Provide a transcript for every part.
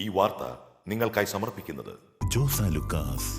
ഈ വാർത്ത നിങ്ങൾക്കായി സമർപ്പിക്കുന്നത്. ജോസ ലുക്കാസ്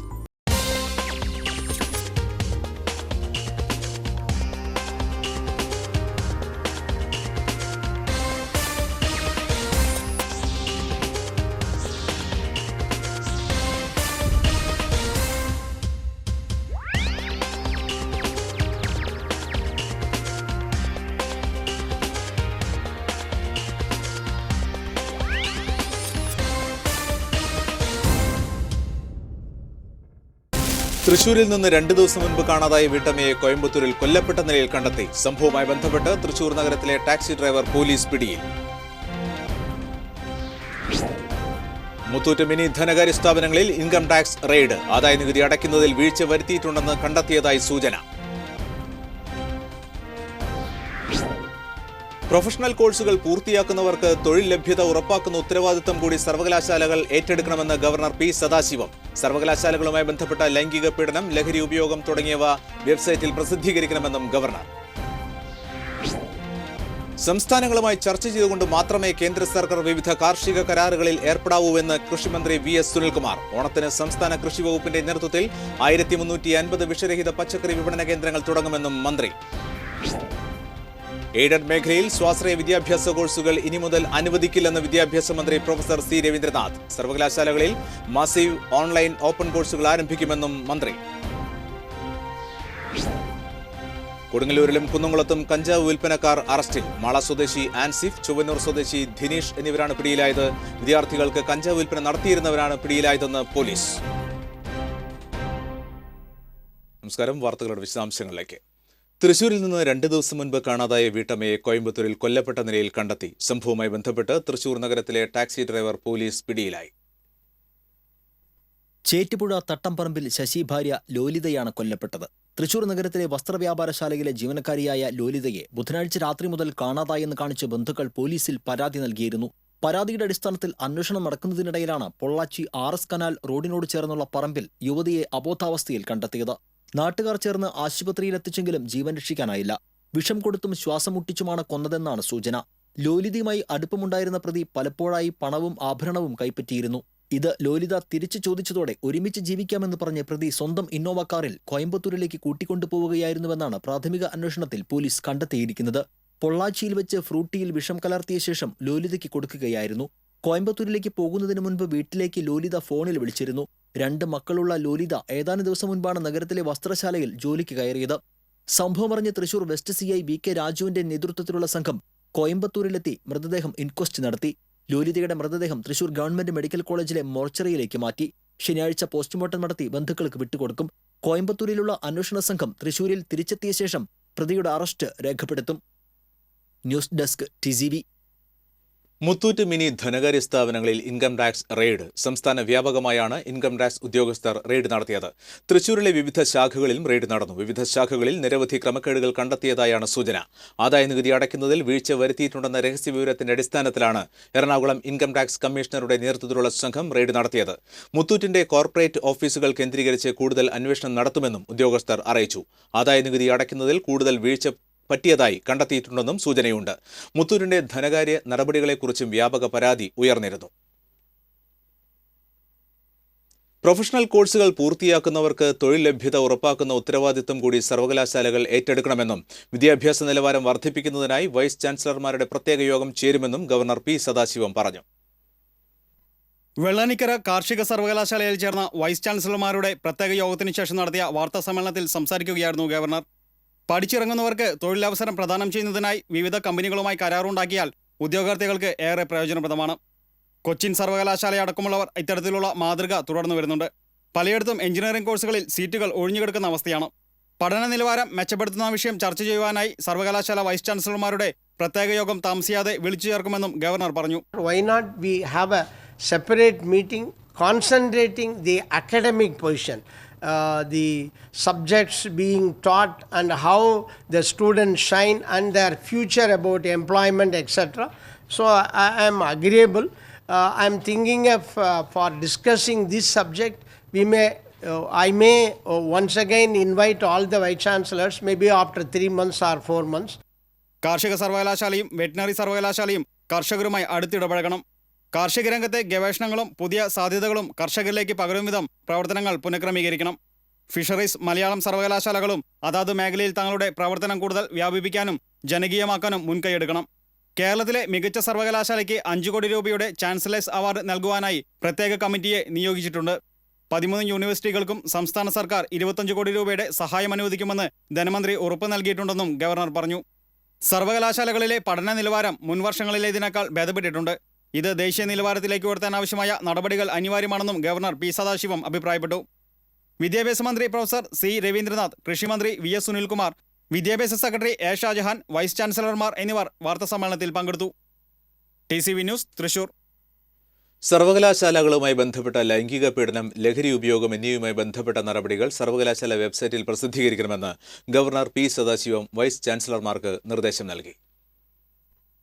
തൃശൂരിൽ നിന്ന് രണ്ടു ദിവസം മുൻപ് കാണാതായ വീട്ടമ്മയെ കോയമ്പത്തൂരിൽ കൊല്ലപ്പെട്ട നിലയിൽ കണ്ടെത്തി. സംഭവവുമായി ബന്ധപ്പെട്ട് തൃശൂർ നഗരത്തിലെ ടാക്സി ഡ്രൈവർ പോലീസ് പിടിയിൽ. മുത്തൂറ്റ് മിനി ധനകാര്യ സ്ഥാപനങ്ങളിൽ ഇൻകം ടാക്സ് റെയ്ഡ്. ആദായ നികുതി അടയ്ക്കുന്നതിൽ വീഴ്ച വരുത്തിയിട്ടുണ്ടെന്ന് കണ്ടെത്തിയതായി സൂചന. പ്രൊഫഷണൽ കോഴ്സുകൾ പൂർത്തിയാക്കുന്നവർക്ക് തൊഴിൽ ലഭ്യത ഉറപ്പാക്കുന്ന ഉത്തരവാദിത്തം കൂടി സർവകലാശാലകൾ ഏറ്റെടുക്കണമെന്ന് ഗവർണർ പി സദാശിവം. സർവകലാശാലകളുമായി ബന്ധപ്പെട്ട ലൈംഗിക പീഡനം ലഹരി ഉപയോഗം തുടങ്ങിയവ വെബ്സൈറ്റിൽ പ്രസിദ്ധീകരിക്കണമെന്നും ഗവർണർ. സംസ്ഥാനങ്ങളുമായി ചർച്ച ചെയ്തുകൊണ്ട് മാത്രമേ കേന്ദ്ര സർക്കാർ വിവിധ കാർഷിക കരാറുകളിൽ ഏർപ്പെടാവൂവെന്ന് കൃഷിമന്ത്രി വി എസ് സുനിൽകുമാർ. ഓണത്തിന് സംസ്ഥാന കൃഷി വകുപ്പിന്റെ നേതൃത്വത്തിൽ ആയിരത്തി വിഷരഹിത പച്ചക്കറി വിപണന കേന്ദ്രങ്ങൾ തുടങ്ങുമെന്നും മന്ത്രി. എയ്ഡഡ് മേഖലയിൽ സ്വാശ്രയ വിദ്യാഭ്യാസ കോഴ്സുകൾ ഇനി മുതൽ അനുവദിക്കില്ലെന്ന് വിദ്യാഭ്യാസ മന്ത്രി പ്രൊഫസർ സി രവീന്ദ്രനാഥ്. സർവകലാശാലകളിൽ മാസീവ് ഓൺലൈൻ ഓപ്പൺ കോഴ്സുകൾ ആരംഭിക്കുമെന്നും മന്ത്രി. കൊടുങ്ങല്ലൂരിലും കുന്നംകുളത്തും കഞ്ചാവ് വിൽപ്പനക്കാർ അറസ്റ്റിൽ. മാള സ്വദേശി ആൻസിഫ് ചുവന്നൂർ സ്വദേശി ധിനീഷ് എന്നിവരാണ് പിടിയിലായത്. വിദ്യാർത്ഥികൾക്ക് കഞ്ചാവ് വിൽപ്പന നടത്തിയിരുന്നവരാണ് പിടിയിലായതെന്ന് പോലീസ്. നമസ്കാരം വാർത്തകളുടെ വിശദാംശങ്ങളിലേക്ക്. തൃശൂരിൽ നിന്ന് രണ്ട് ദിവസം മുൻപ് കാണാതായ വീട്ടമ്മയെ കോയമ്പത്തൂരിൽ കൊല്ലപ്പെട്ട നിലയിൽ കണ്ടെത്തി. സംഭവവുമായി ബന്ധപ്പെട്ട് തൃശൂർ നഗരത്തിലെ ടാക്സി ഡ്രൈവർ പോലീസ് പിടിയിലായി. ചേറ്റുപുഴ തട്ടംപറമ്പിൽ ശശി ഭാര്യ ലോലിതയാണ് കൊല്ലപ്പെട്ടത്. തൃശൂർ നഗരത്തിലെ വസ്ത്രവ്യാപാരശാലയിലെ ജീവനക്കാരിയായ ലോലിതയെ ബുധനാഴ്ച രാത്രി മുതൽ കാണാതായെന്ന് കാണിച്ച് ബന്ധുക്കൾ പോലീസിൽ പരാതി നൽകിയിരുന്നു. പരാതിയുടെ അടിസ്ഥാനത്തിൽ അന്വേഷണം നടക്കുന്നതിനിടയിലാണ് പൊള്ളാച്ചി ആർ എസ് കനാൽ റോഡിനോട് ചേർന്നുള്ള പറമ്പിൽ യുവതിയെ അബോധാവസ്ഥയിൽ കണ്ടെത്തിയത്. നാട്ടുകാർ ചേർന്ന് ആശുപത്രിയിലെത്തിച്ചെങ്കിലും ജീവൻ രക്ഷിക്കാനായില്ല. വിഷം കൊടുത്തും ശ്വാസം മുട്ടിച്ചുമാണ് കൊന്നതെന്നാണ് സൂചന. ലോലിതയുമായി അടുപ്പമുണ്ടായിരുന്ന പ്രതി പലപ്പോഴായി പണവും ആഭരണവും കൈപ്പറ്റിയിരുന്നു. ഇത് ലോലിത തിരിച്ചു ചോദിച്ചതോടെ ഒരുമിച്ച് ജീവിക്കാമെന്ന് പറഞ്ഞ് പ്രതി സ്വന്തം ഇന്നോവ കാറിൽ കോയമ്പത്തൂരിലേക്ക് കൂട്ടിക്കൊണ്ടുപോവുകയായിരുന്നുവെന്നാണ് പ്രാഥമിക അന്വേഷണത്തിൽ പോലീസ് കണ്ടെത്തിയിരിക്കുന്നത്. പൊള്ളാച്ചിയിൽ വെച്ച് ഫ്രൂട്ടിയിൽ വിഷം കലർത്തിയ ശേഷം ലോലിതയ്ക്ക് കൊടുക്കുകയായിരുന്നു. കോയമ്പത്തൂരിലേക്ക് പോകുന്നതിന് മുൻപ് വീട്ടിലേക്ക് ലോലിത ഫോണിൽ വിളിച്ചിരുന്നു. രണ്ട് മക്കളുള്ള ലോലിത ഏതാനും ദിവസം മുൻപാണ് നഗരത്തിലെ വസ്ത്രശാലയിൽ ജോലിക്ക് കയറിയത്. സംഭവം അറിഞ്ഞ് Thrissur west C I V K രാജുവിന്റെ നേതൃത്വത്തിലുള്ള സംഘം കോയമ്പത്തൂരിലെത്തി മൃതദേഹം ഇൻക്വസ്റ്റ് നടത്തി. ലോലിതയുടെ മൃതദേഹം തൃശൂർ ഗവൺമെന്റ് മെഡിക്കൽ കോളേജിലെ മോർച്ചറിയിലേക്ക് മാറ്റി. ശനിയാഴ്ച പോസ്റ്റ്മോർട്ടം നടത്തി ബന്ധുക്കൾക്ക് വിട്ടുകൊടുക്കും. കോയമ്പത്തൂരിലുള്ള അന്വേഷണ സംഘം തൃശൂരിൽ തിരിച്ചെത്തിയ ശേഷം പ്രതിയുടെ അറസ്റ്റ് രേഖപ്പെടുത്തും. News desk T Muthoot mini ധനകാര്യ സ്ഥാപനങ്ങളിൽ ഇൻകം ടാക്സ് റെയ്ഡ് സംസ്ഥാന വ്യാപകമായാണ് ഇൻകം ടാക്സ് ഉദ്യോഗസ്ഥർ റെയ്ഡ് നടത്തിയത്. തൃശൂരിലെ വിവിധ ശാഖകളിലും റെയ്ഡ് നടന്നു. വിവിധ ശാഖകളിൽ നിരവധി ക്രമക്കേടുകൾ കണ്ടെത്തിയതായാണ് സൂചന. ആദായ നികുതി അടയ്ക്കുന്നതിൽ വീഴ്ച വരുത്തിയിട്ടുണ്ടെന്ന രഹസ്യ വിവരത്തിന്റെ അടിസ്ഥാനത്തിലാണ് എറണാകുളം ഇൻകം ടാക്സ് കമ്മീഷണറുടെ നേതൃത്വത്തിലുള്ള സംഘം റെയ്ഡ് നടത്തിയത്. മുത്തൂറ്റിന്റെ കോർപ്പറേറ്റ് ഓഫീസുകൾ കേന്ദ്രീകരിച്ച് കൂടുതൽ അന്വേഷണം നടത്തുമെന്നും ഉദ്യോഗസ്ഥർ അറിയിച്ചു. ആദായ നികുതി അടയ്ക്കുന്നതിൽ കൂടുതൽ വീഴ്ച പറ്റിയതായി കണ്ടെത്തിയിട്ടുണ്ടെന്നും സൂചനയുണ്ട്. മുത്തൂരിന്റെ ധനകാര്യ നടപടികളെക്കുറിച്ചും വ്യാപക പരാതി ഉയർന്നിരുന്നു. പ്രൊഫഷണൽ കോഴ്സുകൾ പൂർത്തിയാക്കുന്നവർക്ക് തൊഴിൽ ലഭ്യത ഉറപ്പാക്കുന്ന ഉത്തരവാദിത്തം കൂടി സർവകലാശാലകൾ ഏറ്റെടുക്കണമെന്നും വിദ്യാഭ്യാസ നിലവാരം വർദ്ധിപ്പിക്കുന്നതിനായി വൈസ് ചാൻസലർമാരുടെ പ്രത്യേക യോഗം ചേരുമെന്നും ഗവർണർ പി സദാശിവം പറഞ്ഞു. വെള്ളാനിക്കര കാർഷിക സർവകലാശാലയിൽ ചേർന്ന വൈസ് ചാൻസലർമാരുടെ പ്രത്യേക യോഗത്തിന് ശേഷം നടത്തിയ വാർത്താ സമ്മേളനത്തിൽ സംസാരിക്കുകയായിരുന്നു ഗവർണർ. പഠിച്ചിറങ്ങുന്നവർക്ക് തൊഴിലവസരം പ്രദാനം ചെയ്യുന്നതിനായി വിവിധ കമ്പനികളുമായി കരാറുണ്ടാക്കിയാൽ ഉദ്യോഗാർത്ഥികൾക്ക് ഏറെ പ്രയോജനപ്രദമാണ്. കൊച്ചിൻ സർവകലാശാലയടക്കമുള്ളവർ ഇത്തരത്തിലുള്ള മാതൃക തുടർന്നു വരുന്നുണ്ട്. പലയിടത്തും എഞ്ചിനീയറിംഗ് കോഴ്സുകളിൽ സീറ്റുകൾ ഒഴിഞ്ഞുകിടക്കുന്ന അവസ്ഥയാണ്. പഠന നിലവാരം മെച്ചപ്പെടുത്തുന്ന വിഷയം ചർച്ച ചെയ്യുവാനായി സർവകലാശാല വൈസ് ചാൻസലർമാരുടെ പ്രത്യേക യോഗം താമസിയാതെ വിളിച്ചു ചേർക്കുമെന്നും ഗവർണർ പറഞ്ഞു. Why not we have a separate meeting concentrating the academic portion uh, the subjects being taught and how the students shine and their future about employment etc so i am agreeable uh, i am thinking of uh, for discussing this subject we may uh, I may uh, once again invite all the vice chancellors, maybe after three months or four months, കാർഷിക സർവകലാശാലയും veterinary സർവകലാശാലയും കർഷകരുമായി അടുത്തിടപഴകണം കാർഷിക രംഗത്തെ ഗവേഷണങ്ങളും പുതിയ സാധ്യതകളും കർഷകരിലേക്ക് പകരും വിധം പ്രവർത്തനങ്ങൾ പുനഃക്രമീകരിക്കണം. ഫിഷറീസ് മലയാളം സർവകലാശാലകളും അതാത് മേഖലയിൽ തങ്ങളുടെ പ്രവർത്തനം കൂടുതൽ വ്യാപിപ്പിക്കാനും ജനകീയമാക്കാനും മുൻകൈയെടുക്കണം. കേരളത്തിലെ മികച്ച സർവകലാശാലയ്ക്ക് അഞ്ചു കോടി രൂപയുടെ ചാൻസലേഴ്സ് അവാർഡ് നൽകുവാനായി പ്രത്യേക കമ്മിറ്റിയെ നിയോഗിച്ചിട്ടുണ്ട്. പതിമൂന്ന് യൂണിവേഴ്സിറ്റികൾക്കും സംസ്ഥാന സർക്കാർ ഇരുപത്തഞ്ച് കോടി രൂപയുടെ സഹായം അനുവദിക്കുമെന്ന് ധനമന്ത്രി ഉറപ്പ് നൽകിയിട്ടുണ്ടെന്നും ഗവർണർ പറഞ്ഞു. സർവകലാശാലകളിലെ പഠന നിലവാരം മുൻവർഷങ്ങളിലേതിനേക്കാൾ ഭേദപ്പെട്ടിട്ടുണ്ട്. ഇത് ദേശീയ നിലവാരത്തിലേക്ക് ഉയർത്താൻ ആവശ്യമായ നടപടികൾ അനിവാര്യമാണെന്നും ഗവർണർ പി സദാശിവം അഭിപ്രായപ്പെട്ടു. വിദ്യാഭ്യാസ മന്ത്രി പ്രൊഫസർ സി രവീന്ദ്രനാഥ് കൃഷിമന്ത്രി വി എസ് സുനിൽകുമാർ വിദ്യാഭ്യാസ സെക്രട്ടറി എ ഷാജഹാൻ വൈസ് ചാൻസലർമാർ എന്നിവർ വാർത്താസമ്മേളനത്തിൽ പങ്കെടുത്തു. T C V news Thrissur. സർവകലാശാലകളുമായി ബന്ധപ്പെട്ട ലൈംഗിക പീഡനം ലഹരി ഉപയോഗം എന്നിവയുമായി ബന്ധപ്പെട്ട നടപടികൾ സർവകലാശാല വെബ്സൈറ്റിൽ പ്രസിദ്ധീകരിക്കണമെന്ന് ഗവർണർ പി സദാശിവം വൈസ് ചാൻസലർമാർക്ക് നിർദ്ദേശം നൽകി.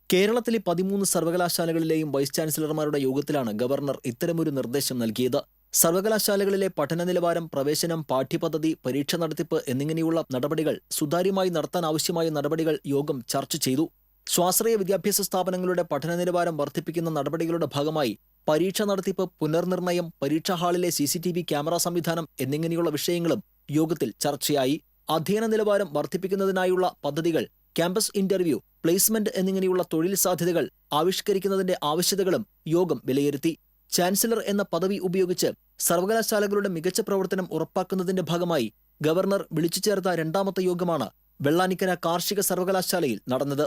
കേരളത്തിലെ പതിമൂന്ന് സർവകലാശാലകളിലെയും വൈസ് ചാൻസലർമാരുടെ യോഗത്തിലാണ് ഗവർണർ ഇത്തരമൊരു നിർദ്ദേശം നൽകിയത്. സർവകലാശാലകളിലെ പഠന നിലവാരം പ്രവേശനം പാഠ്യപദ്ധതി പരീക്ഷ നടത്തിപ്പ് എന്നിങ്ങനെയുള്ള നടപടികൾ സുതാര്യമായി നടത്താൻ ആവശ്യമായ നടപടികൾ യോഗം ചർച്ച ചെയ്തു. സ്വാശ്രയ വിദ്യാഭ്യാസ സ്ഥാപനങ്ങളുടെ പഠന നിലവാരം വർദ്ധിപ്പിക്കുന്ന നടപടികളുടെ ഭാഗമായി പരീക്ഷ നടത്തിപ്പ് പുനർനിർണയം പരീക്ഷാ ഹാളിലെ C C T V camera സംവിധാനം എന്നിങ്ങനെയുള്ള വിഷയങ്ങളും യോഗത്തിൽ ചർച്ചയായി. അധ്യയന നിലവാരം വർദ്ധിപ്പിക്കുന്നതിനായുള്ള പദ്ധതികൾ ക്യാമ്പസ് ഇന്റർവ്യൂ പ്ലേസ്മെന്റ് എന്നിങ്ങനെയുള്ള തൊഴിൽ സാധ്യതകൾ ആവിഷ്കരിക്കുന്നതിന്റെ ആവശ്യതകളും യോഗം വിലയിരുത്തി. ചാൻസലർ എന്ന പദവി ഉപയോഗിച്ച് സർവകലാശാലകളുടെ മികച്ച പ്രവർത്തനം ഉറപ്പാക്കുന്നതിന്റെ ഭാഗമായി ഗവർണർ വിളിച്ചു ചേർത്ത രണ്ടാമത്തെ യോഗമാണ് വെള്ളാനിക്കര കാർഷിക സർവകലാശാലയിൽ നടന്നത്.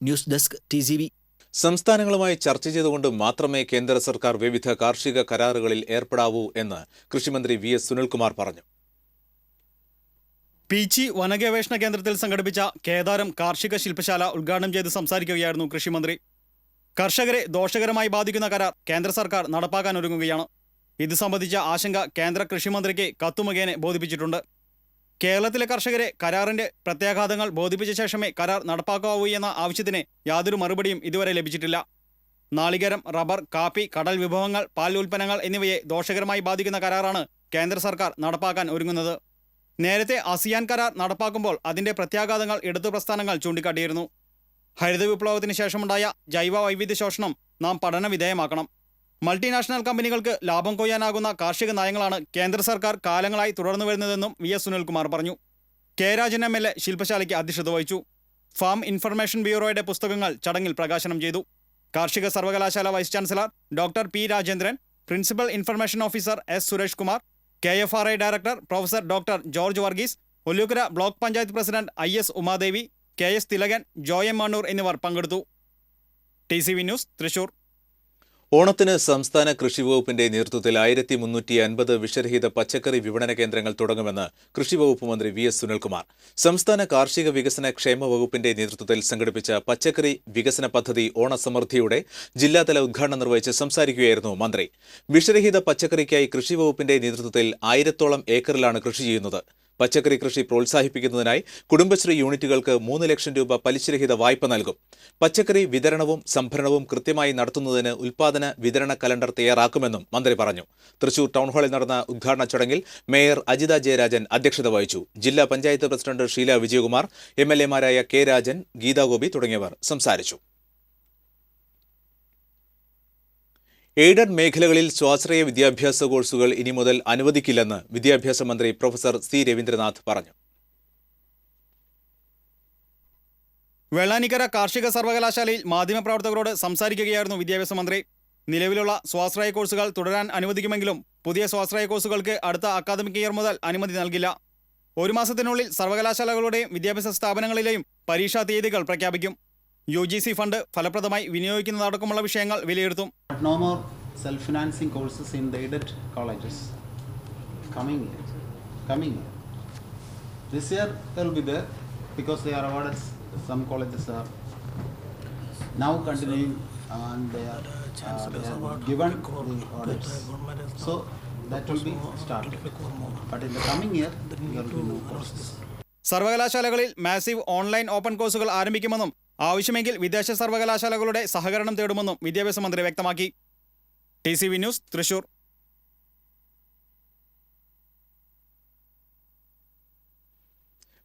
ന്യൂസ് ഡെസ്ക് ടി സംസ്ഥാനങ്ങളുമായി ചർച്ച ചെയ്തുകൊണ്ട് മാത്രമേ കേന്ദ്ര സർക്കാർ വിവിധ കാർഷിക കരാറുകളിൽ ഏർപ്പെടാവൂ എന്ന് കൃഷിമന്ത്രി വി എസ് സുനിൽകുമാർ പറഞ്ഞു. പീച്ചി വനഗവേഷണ കേന്ദ്രത്തിൽ സംഘടിപ്പിച്ച കേദാരം കാർഷിക ശില്പശാല ഉദ്ഘാടനം ചെയ്ത് സംസാരിക്കുകയായിരുന്നു കൃഷിമന്ത്രി. കർഷകരെ ദോഷകരമായി ബാധിക്കുന്ന കരാർ കേന്ദ്ര സർക്കാർ നടപ്പാക്കാൻ ഒരുങ്ങുകയാണ്. ഇത് സംബന്ധിച്ച ആശങ്ക കേന്ദ്ര കൃഷിമന്ത്രിക്ക് കത്തുമുഖേന ബോധിപ്പിച്ചിട്ടുണ്ട്. കേരളത്തിലെ കർഷകരെ കരാറിന്റെ പ്രത്യാഘാതങ്ങൾ ബോധിപ്പിച്ച ശേഷമേ കരാർ നടപ്പാക്കാവൂ എന്ന ആവശ്യത്തിന് യാതൊരു മറുപടിയും ഇതുവരെ ലഭിച്ചിട്ടില്ല. നാളികേരം റബ്ബർ കാപ്പി കടൽ വിഭവങ്ങൾ പാൽ ഉൽപ്പന്നങ്ങൾ എന്നിവയെ ദോഷകരമായി ബാധിക്കുന്ന കരാറാണ് കേന്ദ്ര സർക്കാർ നടപ്പാക്കാൻ ഒരുങ്ങുന്നത്. നേരത്തെ അസിയാൻ കരാർ നടപ്പാക്കുമ്പോൾ അതിന്റെ പ്രത്യാഘാതങ്ങൾ ഇടതു പ്രസ്ഥാനങ്ങൾ ചൂണ്ടിക്കാട്ടിയിരുന്നു. ഹരിത വിപ്ലവത്തിന് ശേഷമുണ്ടായ ജൈവ വൈവിധ്യ ശോഷണം നാം പഠന വിധേയമാക്കണം. മൾട്ടിനാഷണൽ കമ്പനികൾക്ക് ലാഭം കൊയ്യാനാകുന്ന കാർഷിക നയങ്ങളാണ് കേന്ദ്ര സർക്കാർ കാലങ്ങളായി തുടർന്നു വരുന്നതെന്നും വി എസ് സുനിൽകുമാർ പറഞ്ഞു. K Rajan M L A ശില്പശാലയ്ക്ക് അധ്യക്ഷത വഹിച്ചു. ഫാം ഇൻഫർമേഷൻ ബ്യൂറോയുടെ പുസ്തകങ്ങൾ ചടങ്ങിൽ പ്രകാശനം ചെയ്തു. കാർഷിക സർവകലാശാല vice chancellor doctor P Rajendran principal information officer S Suresh Kumar K F R I director professor doctor George Varghese Ollukkara block panchayat president I S Umadevi K S Thilakan ജോയം Mannur എന്നിവർ പങ്കെടുത്തു. T C V news Thrissur. ഓണത്തിന് സംസ്ഥാന കൃഷി വകുപ്പിന്റെ നേതൃത്വത്തിൽ ആയിരത്തി മുന്നൂറ്റി അൻപത് വിഷരഹിത പച്ചക്കറി വിപണന കേന്ദ്രങ്ങൾ തുടങ്ങുമെന്ന് കൃഷി വകുപ്പ് മന്ത്രി വി എസ് സുനിൽകുമാർ. സംസ്ഥാന കാർഷിക വികസന ക്ഷേമ വകുപ്പിന്റെ നേതൃത്വത്തിൽ സംഘടിപ്പിച്ച പച്ചക്കറി വികസന പദ്ധതി ഓണസമൃദ്ധിയുടെ ജില്ലാതല ഉദ്ഘാടനം നിർവഹിച്ച് സംസാരിക്കുകയായിരുന്നു മന്ത്രി. വിഷരഹിത പച്ചക്കറിക്കായി കൃഷി വകുപ്പിന്റെ നേതൃത്വത്തിൽ ആയിരത്തോളം ഏക്കറിലാണ് കൃഷി ചെയ്യുന്നത്. പച്ചക്കറി കൃഷി പ്രോത്സാഹിപ്പിക്കുന്നതിനായി കുടുംബശ്രീ യൂണിറ്റുകൾക്ക് മൂന്ന് ലക്ഷം രൂപ പലിശരഹിത വായ്പ നൽകും. പച്ചക്കറി വിതരണവും സംഭരണവും കൃത്യമായി നടത്തുന്നതിന് ഉൽപാദന വിതരണ കലണ്ടർ തയ്യാറാക്കുമെന്നും മന്ത്രി പറഞ്ഞു. തൃശൂർ ടൗൺഹാളിൽ നടന്ന ഉദ്ഘാടന ചടങ്ങിൽ മേയർ അജിത ജയരാജൻ അധ്യക്ഷത വഹിച്ചു. ജില്ലാ panchayat president Sheela Vijayakumar M L എമാരായ K Rajan Geetha Gopi തുടങ്ങിയവർ സംസാരിച്ചു. എയ്ഡഡ് മേഖലകളിൽ സ്വാശ്രയ വിദ്യാഭ്യാസ കോഴ്സുകൾ ഇനി മുതൽ അനുവദിക്കില്ലെന്ന് വിദ്യാഭ്യാസ മന്ത്രി പ്രൊഫസർ സി രവീന്ദ്രനാഥ് പറഞ്ഞു. വെള്ളാനിക്കര കാർഷിക സർവകലാശാലയിൽ മാധ്യമപ്രവർത്തകരോട് സംസാരിക്കുകയായിരുന്നു വിദ്യാഭ്യാസ മന്ത്രി. നിലവിലുള്ള സ്വാശ്രയ കോഴ്സുകൾ തുടരാൻ അനുവദിക്കുമെങ്കിലും പുതിയ സ്വാശ്രയ കോഴ്സുകൾക്ക് അടുത്ത അക്കാദമിക് ഇയർ മുതൽ അനുമതി നൽകില്ല. ഒരു മാസത്തിനുള്ളിൽ സർവകലാശാലകളുടെയും വിദ്യാഭ്യാസ സ്ഥാപനങ്ങളിലെയും പരീക്ഷാ തീയതികൾ പ്രഖ്യാപിക്കും. യു ജി സി ഫണ്ട് ഫലപ്രദമായി വിനിയോഗിക്കുന്നതടക്കമുള്ള വിഷയങ്ങൾ വിലയിരുത്തും No more self-financing courses in the aided colleges. Coming year, coming year. This year there will be there because they are awarded, some colleges are now continuing and they are, uh, they are given the audits. So that will be started. But in the coming year, there will be no courses. സർവകലാശാലകളിൽ massive online open കോഴ്സുകൾ ആരംഭിക്കുമെന്നും ആവശ്യമെങ്കിൽ വിദേശ സർവകലാശാലകളുടെ സഹകരണം തേടുമെന്നും വിദ്യാഭ്യാസ മന്ത്രി വ്യക്തമാക്കി. T C V news Thrissur.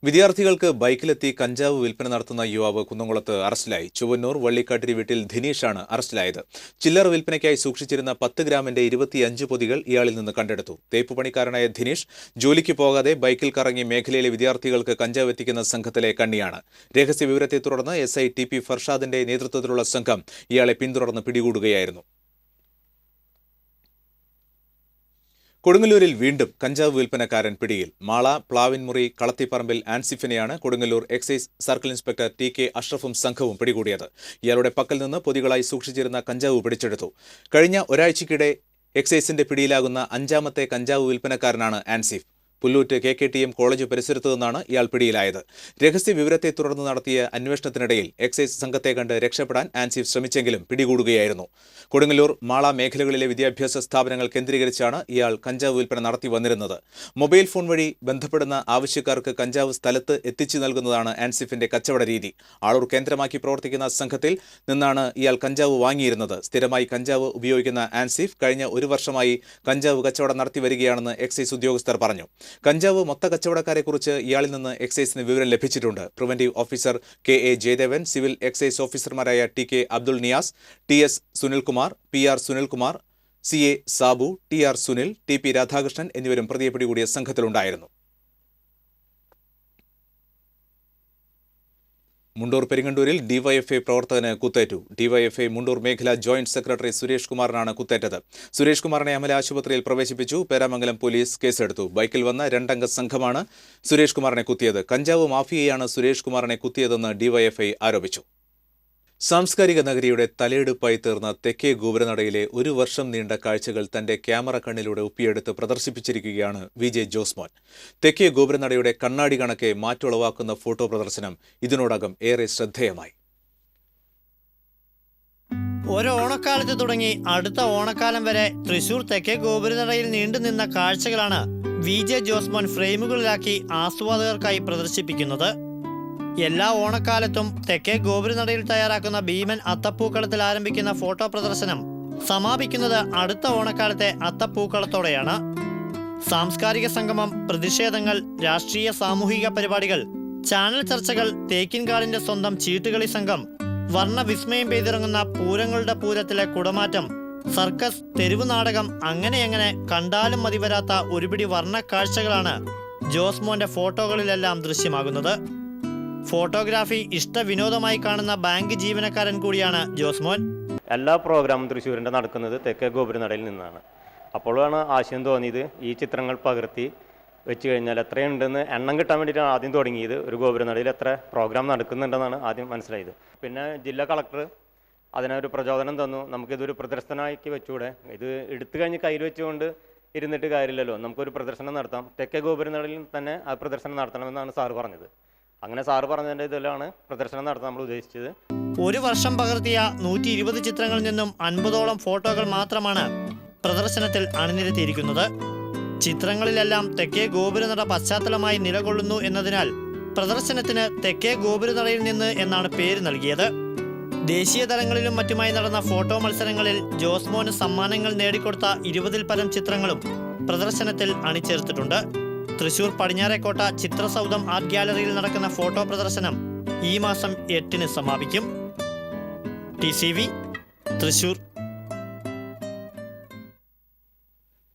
വിദ്യാർത്ഥികൾക്ക് ബൈക്കിലെത്തി കഞ്ചാവ് വിൽപ്പന നടത്തുന്ന യുവാവ് കുന്നംകുളത്ത് അറസ്റ്റിലായി. ചുവന്നൂർ വള്ളിക്കാട്ടിരി വീട്ടിൽ ധിനീഷാണ് അറസ്റ്റിലായത്. ചില്ലറ വിൽപ്പനയ്ക്കായി സൂക്ഷിച്ചിരുന്ന പത്ത് ഗ്രാമിന്റെ ഇരുപത്തിയഞ്ച് പൊതികൾ ഇയാളിൽ നിന്ന് കണ്ടെടുത്തു. തേപ്പുപണിക്കാരനായ ധിനീഷ് ജോലിക്ക് പോകാതെ ബൈക്കിൽ കറങ്ങി മേഖലയിലെ വിദ്യാർത്ഥികൾക്ക് കഞ്ചാവ് എത്തിക്കുന്ന സംഘത്തിലെ കണ്ണിയാണ്. രഹസ്യ വിവരത്തെ തുടർന്ന് എസ് ഐ ടി പി ഫർഷാദിന്റെ നേതൃത്വത്തിലുള്ള സംഘം ഇയാളെ പിന്തുടർന്ന് പിടികൂടുകയായിരുന്നു. കൊടുങ്ങല്ലൂരിൽ വീണ്ടും കഞ്ചാവ് വിൽപ്പനക്കാരൻ പിടിയിൽ. Mala Plavinmuri Kalathiparambil ആൻസിഫിനെയാണ് Kodungallur excise circle inspector T K അഷ്റഫും സംഘവും പിടികൂടിയത്. ഇയാളുടെ പക്കൽ നിന്ന് പൊതികളായി സൂക്ഷിച്ചിരുന്ന കഞ്ചാവ് പിടിച്ചെടുത്തു. കഴിഞ്ഞ ഒരാഴ്ചയ്ക്കിടെ എക്സൈസിന്റെ പിടിയിലാകുന്ന അഞ്ചാമത്തെ കഞ്ചാവ് വിൽപ്പനക്കാരനാണ് Ansif. Pullut K K T M college പരിസരത്തു നിന്നാണ് ഇയാൾ പിടിയിലായത്. രഹസ്യ വിവരത്തെ തുടർന്ന് നടത്തിയ അന്വേഷണത്തിനിടയിൽ എക്സൈസ് സംഘത്തെ കണ്ട് രക്ഷപ്പെടാൻ ആൻസിഫ് ശ്രമിച്ചെങ്കിലും പിടികൂടുകയായിരുന്നു. കൊടുങ്ങല്ലൂർ മാള മേഖലകളിലെ വിദ്യാഭ്യാസ സ്ഥാപനങ്ങൾ കേന്ദ്രീകരിച്ചാണ് ഇയാൾ കഞ്ചാവ് വിൽപ്പന നടത്തി വന്നിരുന്നത്. മൊബൈൽ ഫോൺ വഴി ബന്ധപ്പെടുന്ന ആവശ്യക്കാർക്ക് കഞ്ചാവ് സ്ഥലത്ത് എത്തിച്ചു നൽകുന്നതാണ് ആൻസിഫിന്റെ കച്ചവട രീതി. ആളൂർ കേന്ദ്രമാക്കി പ്രവർത്തിക്കുന്ന സംഘത്തിൽ നിന്നാണ് ഇയാൾ കഞ്ചാവ് വാങ്ങിയിരുന്നത്. സ്ഥിരമായി കഞ്ചാവ് ഉപയോഗിക്കുന്ന ആൻസിഫ് കഴിഞ്ഞ ഒരു വർഷമായി കഞ്ചാവ് കച്ചവടം നടത്തി വരികയാണെന്ന് എക്സൈസ് ഉദ്യോഗസ്ഥർ പറഞ്ഞു. കഞ്ചാവ് മൊത്ത കച്ചവടക്കാരെ കുറിച്ച് ഇയാളിൽ നിന്ന് എക്സൈസിന് വിവരം ലഭിച്ചിട്ടുണ്ട്. Preventive officer K A Jayadevan civil excise ഓഫീസർമാരായ T K Abdul Niyas T S Sunilkumar P R Sunilkumar C A Sabu T R Sunil T P Radhakrishnan എന്നിവരും പ്രതിയെ പിടികൂടിയ സംഘത്തിലുണ്ടായിരുന്നു. മുണ്ടൂർ പെരിങ്ങണ്ടൂരിൽ ഡിവൈഎഫ്ഐ പ്രവർത്തകന് കുത്തേറ്റു. ഡിവൈഎഫ്ഐ മുണ്ടൂർ മേഖലാ ജോയിന്റ് സെക്രട്ടറി സുരേഷ് കുമാറിനാണ് കുത്തേറ്റത്. സുരേഷ് കുമാറിനെ അമല ആശുപത്രിയിൽ പ്രവേശിപ്പിച്ചു. പേരാമംഗലം പോലീസ് കേസെടുത്തു. ബൈക്കിൽ വന്ന രണ്ടംഗ സംഘമാണ് സുരേഷ് കുമാറിനെ കുത്തിയത്. കഞ്ചാവ് മാഫിയയാണ് സുരേഷ് കുമാറിനെ കുത്തിയതെന്ന് ഡിവൈഎഫ്ഐ ആരോപിച്ചു. സാംസ്കാരിക നഗരിയുടെ തലയെടുപ്പായി തീർന്ന തെക്കേ ഗോപുരനടയിലെ ഒരു വർഷം നീണ്ട കാഴ്ചകൾ തന്റെ ക്യാമറ കണ്ണിലൂടെ ഒപ്പിയെടുത്ത് പ്രദർശിപ്പിച്ചിരിക്കുകയാണ് വി ജെ ജോസ്മോൻ. തെക്കേ ഗോപുരനടയുടെ കണ്ണാടി കണക്കെ മാറ്റുളവാക്കുന്ന ഫോട്ടോ പ്രദർശനം ഇതിനോടകം ഏറെ ശ്രദ്ധേയമായി. ഒരു ഓണക്കാലത്ത് തുടങ്ങി അടുത്ത ഓണക്കാലം വരെ തൃശൂർ തെക്കേ ഗോപുരനടയിൽ നീണ്ടുനിന്ന കാഴ്ചകളാണ് വി ജെ ജോസ്മോൻ ഫ്രെയിമുകളിലാക്കി ആസ്വാദകർക്കായി പ്രദർശിപ്പിക്കുന്നത്. എല്ലാ ഓണക്കാലത്തും തെക്കേ ഗോപുരനടയിൽ തയ്യാറാക്കുന്ന ഭീമൻ അത്തപ്പൂക്കളത്തിൽ ആരംഭിക്കുന്ന ഫോട്ടോ പ്രദർശനം സമാപിക്കുന്നത് അടുത്ത ഓണക്കാലത്തെ അത്തപ്പൂക്കളത്തോടെയാണ് സാംസ്കാരിക സംഗമം പ്രതിഷേധങ്ങൾ രാഷ്ട്രീയ സാമൂഹിക പരിപാടികൾ ചാനൽ ചർച്ചകൾ തേക്കിൻകാടിന്റെ സ്വന്തം ചീട്ടുകളി സംഘം വർണ വിസ്മയം പെയ്തിറങ്ങുന്ന പൂരങ്ങളുടെ പൂരത്തിലെ കുടമാറ്റം സർക്കസ് തെരുവു നാടകം അങ്ങനെയങ്ങനെ കണ്ടാലും മതിവരാത്ത ഒരുപിടി വർണ കാഴ്ചകളാണ് ജോസ്മോന്റെ ഫോട്ടോകളിലെല്ലാം ദൃശ്യമാകുന്നത്. ഫോട്ടോഗ്രാഫി ഇഷ്ട വിനോദമായി കാണുന്ന ബാങ്ക് ജീവനക്കാരൻ കൂടിയാണ് ജോസ് മോൻ. എല്ലാ പ്രോഗ്രാമും തൃശ്ശൂരിന്റെ നടക്കുന്നത് തെക്കേ ഗോപുരനടയിൽ നിന്നാണ്. അപ്പോഴാണ് ആശയം തോന്നിയത് ഈ ചിത്രങ്ങൾ പകർത്തി വെച്ച് കഴിഞ്ഞാൽ എത്രയുണ്ടെന്ന് എണ്ണം കിട്ടാൻ വേണ്ടിയിട്ടാണ് ആദ്യം തുടങ്ങിയത്. ഒരു ഗോപുരനടയിൽ എത്ര പ്രോഗ്രാം നടക്കുന്നുണ്ടെന്നാണ് ആദ്യം മനസ്സിലായത്. പിന്നെ ജില്ലാ കളക്ടർ അതിനൊരു പ്രചോദനം തന്നു. നമുക്കിതൊരു പ്രദർശനമാക്കി വെച്ചുകൂടെ ഇത് എടുത്തു കഴിഞ്ഞ് കയ്യിൽ വെച്ചുകൊണ്ട് ഇരുന്നിട്ട് കാര്യമില്ലല്ലോ. നമുക്കൊരു പ്രദർശനം നടത്താം. തെക്കേ ഗോപുരനടയിൽ തന്നെ ആ പ്രദർശനം നടത്തണമെന്നാണ് സാറ് പറഞ്ഞത്. അങ്ങനെ സാറ് പറഞ്ഞതിന്റെ ഇതിലാണ് പ്രദർശനം നടത്താൻ നമ്മൾ ഉദ്ദേശിച്ചത്. ഒരു വർഷം പകർത്തിയ നൂറ്റി ഇരുപത് ചിത്രങ്ങളിൽ നിന്നും അൻപതോളം ഫോട്ടോകൾ മാത്രമാണ് പ്രദർശനത്തിൽ അണിനിരത്തിയിരിക്കുന്നത്. ചിത്രങ്ങളിലെല്ലാം തെക്കേ ഗോപുരനട പശ്ചാത്തലമായി നിലകൊള്ളുന്നു എന്നതിനാൽ പ്രദർശനത്തിന് തെക്കേ ഗോപുരനടയിൽ നിന്ന് എന്നാണ് പേര് നൽകിയത്. ദേശീയ തലങ്ങളിലും മറ്റുമായി നടന്ന ഫോട്ടോ മത്സരങ്ങളിൽ ജോസ്മോന് സമ്മാനങ്ങൾ നേടിക്കൊടുത്ത ഇരുപതിൽ പരം ചിത്രങ്ങളും പ്രദർശനത്തിൽ അണിചേർത്തിട്ടുണ്ട്. തൃശൂർ പടിഞ്ഞാറേക്കോട്ട ചിത്രസൗധം ആർട്ട് ഗ്യാലറിയിൽ നടക്കുന്ന ഫോട്ടോ പ്രദർശനം ഈ മാസം എട്ടിന് സമാപിക്കും. T C V Thrissur.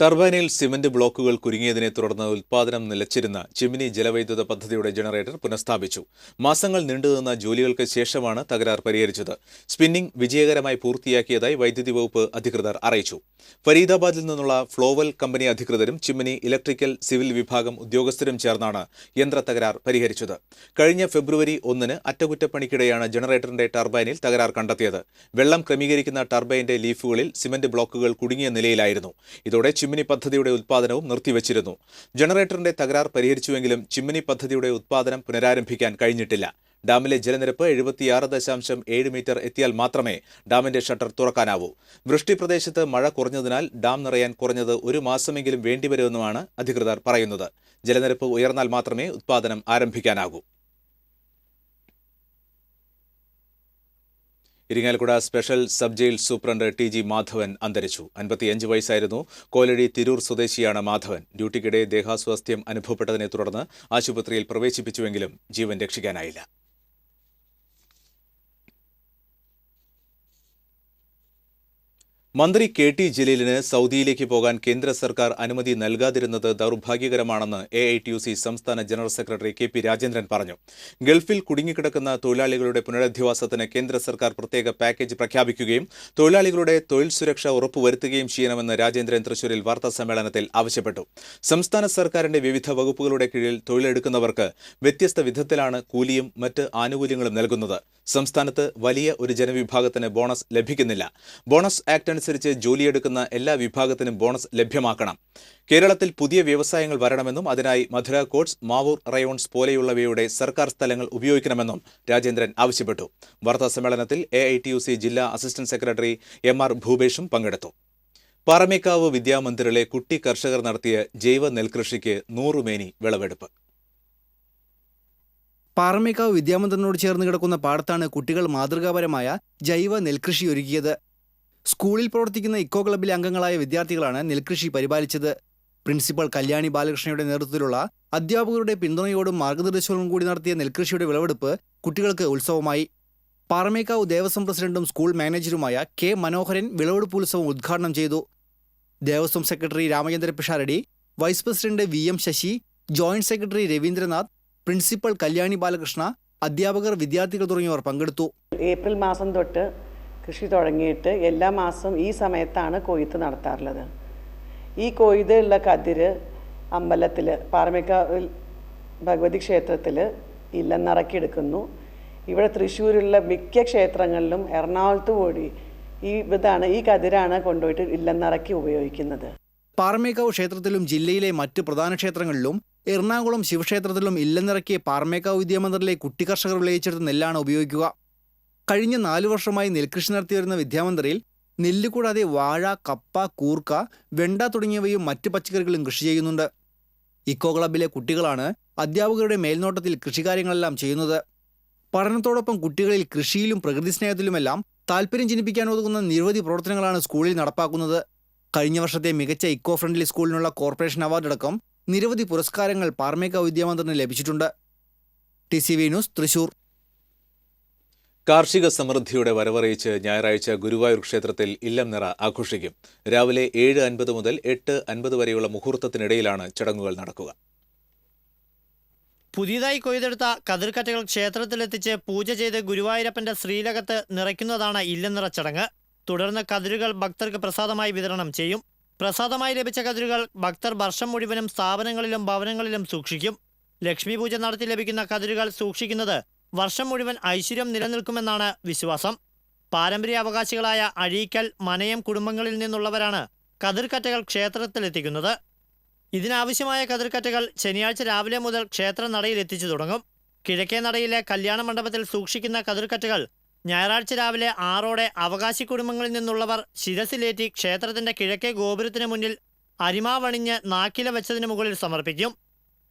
ടർബൈനിൽ സിമന്റ് ബ്ലോക്കുകൾ കുരുങ്ങിയതിനെ തുടർന്ന് ഉൽപാദനം നിലച്ചിരുന്ന ചിമിനി ജലവൈദ്യുത പദ്ധതിയുടെ ജനറേറ്റർ പുനഃസ്ഥാപിച്ചു. മാസങ്ങൾ നീണ്ടുനിന്ന ജോലികൾക്ക് ശേഷമാണ് തകരാർ പരിഹരിച്ചത്. സ്പിന്നിംഗ് വിജയകരമായി പൂർത്തിയാക്കിയതായി വൈദ്യുതി വകുപ്പ് അധികൃതർ അറിയിച്ചു. ഫരീദാബാദിൽ നിന്നുള്ള ഫ്ലോവൽ കമ്പനി അധികൃതരും ചിമിനി ഇലക്ട്രിക്കൽ സിവിൽ വിഭാഗം ഉദ്യോഗസ്ഥരും ചേർന്നാണ് യന്ത്ര തകരാർ പരിഹരിച്ചത്. കഴിഞ്ഞ ഫെബ്രുവരി ഒന്നിന് അറ്റകുറ്റപ്പണിക്കിടെയാണ് ജനറേറ്ററിന്റെ ടർബൈനിൽ തകരാർ കണ്ടെത്തിയത്. വെള്ളം ക്രമീകരിക്കുന്ന ടർബൈന്റെ ലീഫുകളിൽ സിമന്റ് ബ്ലോക്കുകൾ കുടുങ്ങിയ നിലയിലായിരുന്നു. ഇതോടെ ചിമ്മിനി പദ്ധതിയുടെ ഉത്പാദനവും നിർത്തിവച്ചിരുന്നു. ജനറേറ്ററിന്റെ തകരാർ പരിഹരിച്ചുവെങ്കിലും ചിമ്മിനി പദ്ധതിയുടെ ഉത്പാദനം പുനരാരംഭിക്കാൻ കഴിഞ്ഞിട്ടില്ല. ഡാമിലെ ജലനിരപ്പ് എഴുപത്തിയാറ് ദശാംശം ഏഴ് മീറ്റർ എത്തിയാൽ മാത്രമേ ഡാമിന്റെ ഷട്ടർ തുറക്കാനാവൂ. വൃഷ്ടി പ്രദേശത്ത് മഴ കുറഞ്ഞതിനാൽ ഡാം നിറയാൻ കുറഞ്ഞത് ഒരു മാസമെങ്കിലും വേണ്ടിവരുമെന്നുമാണ് അധികൃതർ പറയുന്നത്. ജലനിരപ്പ് ഉയർന്നാൽ മാത്രമേ ഉത്പാദനം ആരംഭിക്കാനാകൂ. Irinjalakuda special sub jail superintendent T G Madhavan അന്തരിച്ചു. അൻപത്തിയഞ്ച് വയസ്സായിരുന്നു. കോലടി തിരൂർ സ്വദേശിയാണ് മാധവൻ. ഡ്യൂട്ടിക്കിടെ ദേഹാസ്വാസ്ഥ്യം അനുഭവപ്പെട്ടതിനെ തുടർന്ന് ആശുപത്രിയിൽ പ്രവേശിപ്പിച്ചുവെങ്കിലും ജീവൻ രക്ഷിക്കാനായില്ല. മന്ത്രി കെ ടി ജലീലിന് സൗദിയിലേക്ക് പോകാൻ കേന്ദ്ര സർക്കാർ അനുമതി നൽകാതിരുന്നത് ദൗർഭാഗ്യകരമാണെന്ന് A I T U C സംസ്ഥാന general secretary K P Rajendran പറഞ്ഞു. ഗൾഫിൽ കുടുങ്ങിക്കിടക്കുന്ന തൊഴിലാളികളുടെ പുനരധിവാസത്തിന് കേന്ദ്ര സർക്കാർ പ്രത്യേക പാക്കേജ് പ്രഖ്യാപിക്കുകയും തൊഴിലാളികളുടെ തൊഴിൽ സുരക്ഷ ഉറപ്പുവരുത്തുകയും ചെയ്യണമെന്ന് രാജേന്ദ്രൻ തൃശൂരിൽ വാർത്താസമ്മേളനത്തിൽ ആവശ്യപ്പെട്ടു. സംസ്ഥാന സർക്കാരിന്റെ വിവിധ വകുപ്പുകളുടെ കീഴിൽ തൊഴിലെടുക്കുന്നവർക്ക് വ്യത്യസ്ത വിധത്തിലാണ് കൂലിയും മറ്റ് ആനുകൂല്യങ്ങളും നൽകുന്നത്. സംസ്ഥാനത്ത് വലിയ ഒരു ജനവിഭാഗത്തിന് ബോണസ് ലഭിക്കുന്നില്ല. ബോണസ് ആക്ട് അനുസരിച്ച് ജോലിയെടുക്കുന്ന എല്ലാ വിഭാഗത്തിനും ബോണസ് ലഭ്യമാക്കണം. കേരളത്തിൽ പുതിയ വ്യവസായങ്ങൾ വരണമെന്നും അതിനായി മധുര കോട്സ് മാവൂർ റയോൺസ് പോലെയുള്ളവയുടെ സർക്കാർ സ്ഥലങ്ങൾ ഉപയോഗിക്കണമെന്നും രാജേന്ദ്രൻ ആവശ്യപ്പെട്ടു. വാർത്താ സമ്മേളനത്തിൽ എ ജില്ലാ അസിസ്റ്റന്റ് സെക്രട്ടറി എം ആർ ഭൂപേഷും പങ്കെടുത്തു. പാറമേക്കാവ് വിദ്യാമന്ദിറിലെ കുട്ടി കർഷകർ നടത്തിയ ജൈവ നെൽകൃഷിക്ക് നൂറുമേനി വിളവെടുപ്പ്. പാറമേക്കാവ് വിദ്യാമന്ദിറിനോട് ചേർന്ന് കിടക്കുന്ന പാടത്താണ് കുട്ടികൾ മാതൃകാപരമായ ജൈവ നെൽകൃഷി ഒരുക്കിയത്. സ്കൂളിൽ പ്രവർത്തിക്കുന്ന ഇക്കോ ക്ലബിലെ അംഗങ്ങളായ വിദ്യാർത്ഥികളാണ് നെൽകൃഷി പരിപാലിച്ചത്. പ്രിൻസിപ്പൽ കല്യാണി ബാലകൃഷ്ണയുടെ നേതൃത്വത്തിലുള്ള അധ്യാപകരുടെ പിന്തുണയോടും മാർഗനിർദ്ദേശവും കൂടി നടത്തിയ നെൽകൃഷിയുടെ വിളവെടുപ്പ് കുട്ടികൾക്ക് ഉത്സവമായി. പാറമേക്കാവ് ദേവസ്വം പ്രസിഡന്റും സ്കൂൾ മാനേജരുമായ കെ മനോഹരൻ വിളവെടുപ്പ് ഉത്സവം ഉദ്ഘാടനം ചെയ്തു. Devaswom secretary Ramachandra Pisharody vice president V M Sasi joint secretary Ravindranath principal Kalyani Balakrishna അധ്യാപകർ വിദ്യാർത്ഥികൾ തുടങ്ങിയവർ പങ്കെടുത്തു. ഏപ്രിൽ മാസം തൊട്ട് കൃഷി തുടങ്ങിയിട്ട് എല്ലാ മാസവും ഈ സമയത്താണ് കൊയ്ത്ത് നടത്താറുള്ളത്. ഈ കൊയ്തുള്ള കതിര് അമ്പലത്തിൽ പാറമേക്കാവിൽ ഭഗവതി ക്ഷേത്രത്തിൽ ഇല്ലെന്നിറക്കി എടുക്കുന്നു ഇവിടെ തൃശ്ശൂരുള്ള മിക്ക ക്ഷേത്രങ്ങളിലും എറണാകുളത്ത് കൂടി ഈ ഇതാണ് ഈ കതിരാണ് കൊണ്ടുപോയിട്ട് ഇല്ലെന്നിറക്കി ഉപയോഗിക്കുന്നത്. പാറമേക്കാവ് ക്ഷേത്രത്തിലും ജില്ലയിലെ മറ്റ് പ്രധാന ക്ഷേത്രങ്ങളിലും എറണാകുളം ശിവക്ഷേത്രത്തിലും ഇല്ലെന്നിറക്കിയ പാർമേക്കാവ് വിദ്യാമന്ദറിലെ കുട്ടി കർഷകർ വിളയിച്ചെടുത്ത നെല്ലാണ് ഉപയോഗിക്കുക. കഴിഞ്ഞ നാലു വർഷമായി നെൽകൃഷി നടത്തി വരുന്ന വിദ്യാമന്ദറിൽ നെല്ല് കൂടാതെ വാഴ കപ്പ കൂർക്ക വെണ്ട തുടങ്ങിയവയും മറ്റ് പച്ചക്കറികളും കൃഷി ചെയ്യുന്നുണ്ട്. ഇക്കോ ക്ലബിലെ കുട്ടികളാണ് അധ്യാപകരുടെ മേൽനോട്ടത്തിൽ കൃഷികാര്യങ്ങളെല്ലാം ചെയ്യുന്നത്. പഠനത്തോടൊപ്പം കുട്ടികളിൽ കൃഷിയിലും പ്രകൃതി സ്നേഹത്തിലുമെല്ലാം താല്പര്യം ജനിപ്പിക്കാൻ ഒതുങ്ങുന്ന നിരവധി പ്രവർത്തനങ്ങളാണ് സ്കൂളിൽ നടപ്പാക്കുന്നത്. കഴിഞ്ഞ വർഷത്തെ മികച്ച ഇക്കോ ഫ്രണ്ട്ലി സ്കൂളിനുള്ള കോർപ്പറേഷൻ അവാർഡ് അടക്കം നിരവധി പുരസ്കാരങ്ങൾ പാർമേക വിദ്യാമന്ദിറിന് ലഭിച്ചിട്ടുണ്ട്. T C V news Thrissur. കാർഷിക സമൃദ്ധിയുടെ വരവറിയിച്ച് ഞായറാഴ്ച ഗുരുവായൂർ ക്ഷേത്രത്തിൽ ഇല്ലം നിറ ആഘോഷിക്കും. രാവിലെ ഏഴ് അൻപത് മുതൽ എട്ട് അൻപത് വരെയുള്ള മുഹൂർത്തത്തിനിടയിലാണ് ചടങ്ങുകൾ നടക്കുക. പുതിയതായി കൊയ്തെടുത്ത കതിർക്കറ്റകൾ ക്ഷേത്രത്തിലെത്തിച്ച് പൂജ ചെയ്ത് ഗുരുവായൂരപ്പന്റെ ശ്രീലകത്ത് നിറയ്ക്കുന്നതാണ് ഇല്ലം നിറ ചടങ്ങ്. തുടർന്ന് കതിരുകൾ ഭക്തർക്ക് പ്രസാദമായി വിതരണം ചെയ്യും. പ്രസാദമായി ലഭിച്ച കതിരുകൾ ഭക്തർ വർഷം മുഴുവനും സ്ഥാപനങ്ങളിലും ഭവനങ്ങളിലും സൂക്ഷിക്കും. ലക്ഷ്മി പൂജ നടത്തി ലഭിക്കുന്ന കതിരുകൾ സൂക്ഷിക്കുന്നത് വർഷം മുഴുവൻ ഐശ്വര്യം നിലനിൽക്കുമെന്നാണ് വിശ്വാസം. പാരമ്പര്യ അവകാശികളായ അഴീക്കൽ മനയം കുടുംബങ്ങളിൽ നിന്നുള്ളവരാണ് കതിർക്കറ്റകൾ ക്ഷേത്രത്തിലെത്തിക്കുന്നത് ഇതിനാവശ്യമായ കതിർക്കറ്റകൾ ശനിയാഴ്ച രാവിലെ മുതൽ ക്ഷേത്ര നടയിൽ എത്തിച്ചു തുടങ്ങും. കിഴക്കേ നടയിലെ കല്യാണ മണ്ഡപത്തിൽ സൂക്ഷിക്കുന്ന കതിർക്കറ്റകൾ ഞായറാഴ്ച രാവിലെ ആറോടെ അവകാശി കുടുംബങ്ങളിൽ നിന്നുള്ളവർ ശിരസിലേറ്റി ക്ഷേത്രത്തിന്റെ കിഴക്കേ ഗോപുരത്തിന് മുന്നിൽ അരിമാവണിഞ്ഞ് നാക്കില വെച്ചതിന് മുകളിൽ സമർപ്പിക്കും.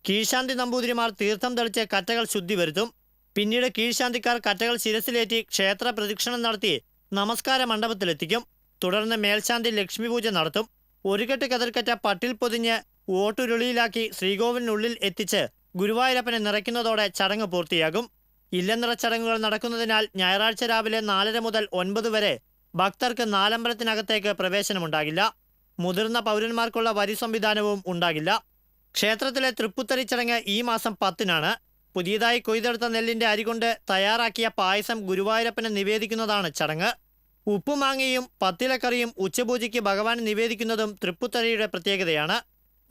കീഴ്ശാന്തി നമ്പൂതിരിമാർ തീർത്ഥം തെളിച്ച് കറ്റകൾ ശുദ്ധി വരുത്തും. പിന്നീട് കീഴ്ശാന്തിക്കാർ കറ്റകൾ ശിരസിലേറ്റി ക്ഷേത്ര പ്രദക്ഷിണം നടത്തി നമസ്കാര മണ്ഡപത്തിലെത്തിക്കും. തുടർന്ന് മേൽശാന്തി ലക്ഷ്മി പൂജ നടത്തും. ഒരു കെട്ട് കതിർക്കറ്റ പട്ടിൽ പൊതിഞ്ഞ് ഓട്ടുരുളിയിലാക്കി ശ്രീകോവിലിനുള്ളിൽ എത്തിച്ച് ഗുരുവായൂരപ്പനെ നിറയ്ക്കുന്നതോടെ ചടങ്ങ് പൂർത്തിയാകും. ഇല്ലനിറ ചടങ്ങുകൾ നടക്കുന്നതിനാൽ ഞായറാഴ്ച രാവിലെ നാലര മുതൽ ഒൻപത് വരെ ഭക്തർക്ക് നാലമ്പലത്തിനകത്തേക്ക് പ്രവേശനമുണ്ടാകില്ല. മുതിർന്ന പൗരന്മാർക്കുള്ള വരി സംവിധാനവും ഉണ്ടാകില്ല. ക്ഷേത്രത്തിലെ തൃപ്പുത്തരി ചടങ്ങ് ഈ മാസം പത്തിനാണ്. പുതിയതായി കൊയ്തെടുത്ത നെല്ലിന്റെ അരികൊണ്ട് തയ്യാറാക്കിയ പായസം ഗുരുവായൂരപ്പന് നിവേദിക്കുന്നതാണ് ചടങ്ങ്. ഉപ്പുമാങ്ങയും പത്തിലക്കറിയും ഉച്ചപൂജയ്ക്ക് ഭഗവാൻ നിവേദിക്കുന്നതും തൃപ്പുത്തരയുടെ പ്രത്യേകതയാണ്.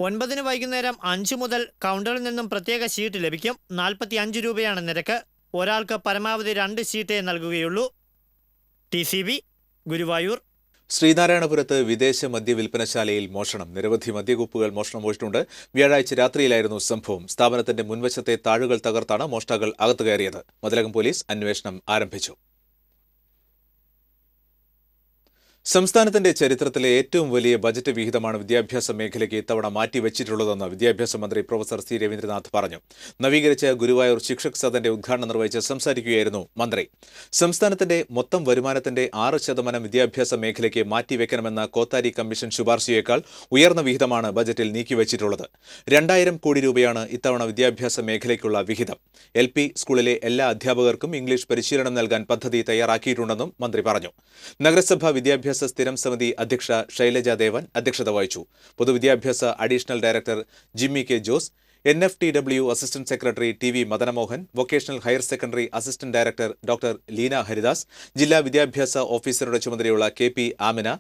ഒൻപതിന് വൈകുന്നേരം അഞ്ചു മുതൽ കൗണ്ടറിൽ നിന്നും പ്രത്യേക ഷീറ്റ് ലഭിക്കും. നാൽപ്പത്തി അഞ്ച് രൂപയാണ് നിരക്ക്. ഒരാൾക്ക് പരമാവധി രണ്ട് സീറ്റേ നൽകുകയുള്ളൂ. T C B Guruvayur. ശ്രീനാരായണപുരത്ത് വിദേശ മദ്യ വിൽപ്പനശാലയിൽ മോഷണം. നിരവധി മദ്യകുപ്പുകൾ മോഷണം പോയിട്ടുണ്ട് വ്യാഴാഴ്ച രാത്രിയിലായിരുന്നു സംഭവം. സ്ഥാപനത്തിന്റെ മുൻവശത്തെ താഴുകൾ തകർത്താണ് മോഷ്ടാക്കൾ അകത്തു കയറിയത്. മതിലകം പോലീസ് അന്വേഷണം ആരംഭിച്ചു. സംസ്ഥാനത്തിന്റെ ചരിത്രത്തിലെ ഏറ്റവും വലിയ ബജറ്റ് വിഹിതമാണ് വിദ്യാഭ്യാസ മേഖലയ്ക്ക് ഇത്തവണ മാറ്റിവെച്ചിട്ടുള്ളതെന്ന് വിദ്യാഭ്യാസ മന്ത്രി പ്രൊഫസർ സി രവീന്ദ്രനാഥ് പറഞ്ഞു. നവീകരിച്ച ഗുരുവായൂർ ശിക്ഷക് സദന്റെ ഉദ്ഘാടനം നിർവഹിച്ച് സംസാരിക്കുകയായിരുന്നു മന്ത്രി. സംസ്ഥാനത്തിന്റെ മൊത്തം വരുമാനത്തിന്റെ ആറ് ശതമാനം വിദ്യാഭ്യാസ മേഖലയ്ക്ക് മാറ്റിവെക്കണമെന്ന കോത്താരി കമ്മീഷൻ ശുപാർശയേക്കാൾ ഉയർന്ന വിഹിതമാണ് ബജറ്റിൽ നീക്കിവെച്ചിട്ടുള്ളത്. രണ്ടായിരം കോടി രൂപയാണ് ഇത്തവണ വിദ്യാഭ്യാസ മേഖലയ്ക്കുള്ള വിഹിതം. എൽ സ്കൂളിലെ എല്ലാ അധ്യാപകർക്കും ഇംഗ്ലീഷ് പരിശീലനം നൽകാൻ പദ്ധതി തയ്യാറാക്കിയിട്ടുണ്ടെന്നും മന്ത്രി പറഞ്ഞു. നഗരസഭ വിദ്യാഭ്യാസ സ്ഥിരം സമിതി അധ്യക്ഷ ശൈലജ ദേവൻ അധ്യക്ഷത വഹിച്ചു. പൊതുവിദ്യാഭ്യാസ additional director Jimmy K Jose N F T W assistant secretary T V Madanamohan vocational higher secondary assistant director doctor Leena Haridas ജില്ലാ വിദ്യാഭ്യാസ ഓഫീസറുടെ ചുമതലയുള്ള K P Amina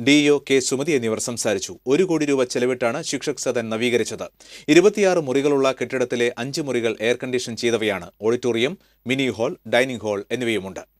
DEO K Sumathi എന്നിവർ സംസാരിച്ചു. ഒരു കോടി രൂപ ചെലവിട്ടാണ് ശിക്ഷക് സദൻ നവീകരിച്ചത്. ഇരുപത്തിയാറ് മുറികളുള്ള കെട്ടിടത്തിലെ അഞ്ച് മുറികൾ air condition ചെയ്തവയാണ് auditorium mini hall dining hall എന്നിവയുമുണ്ട്.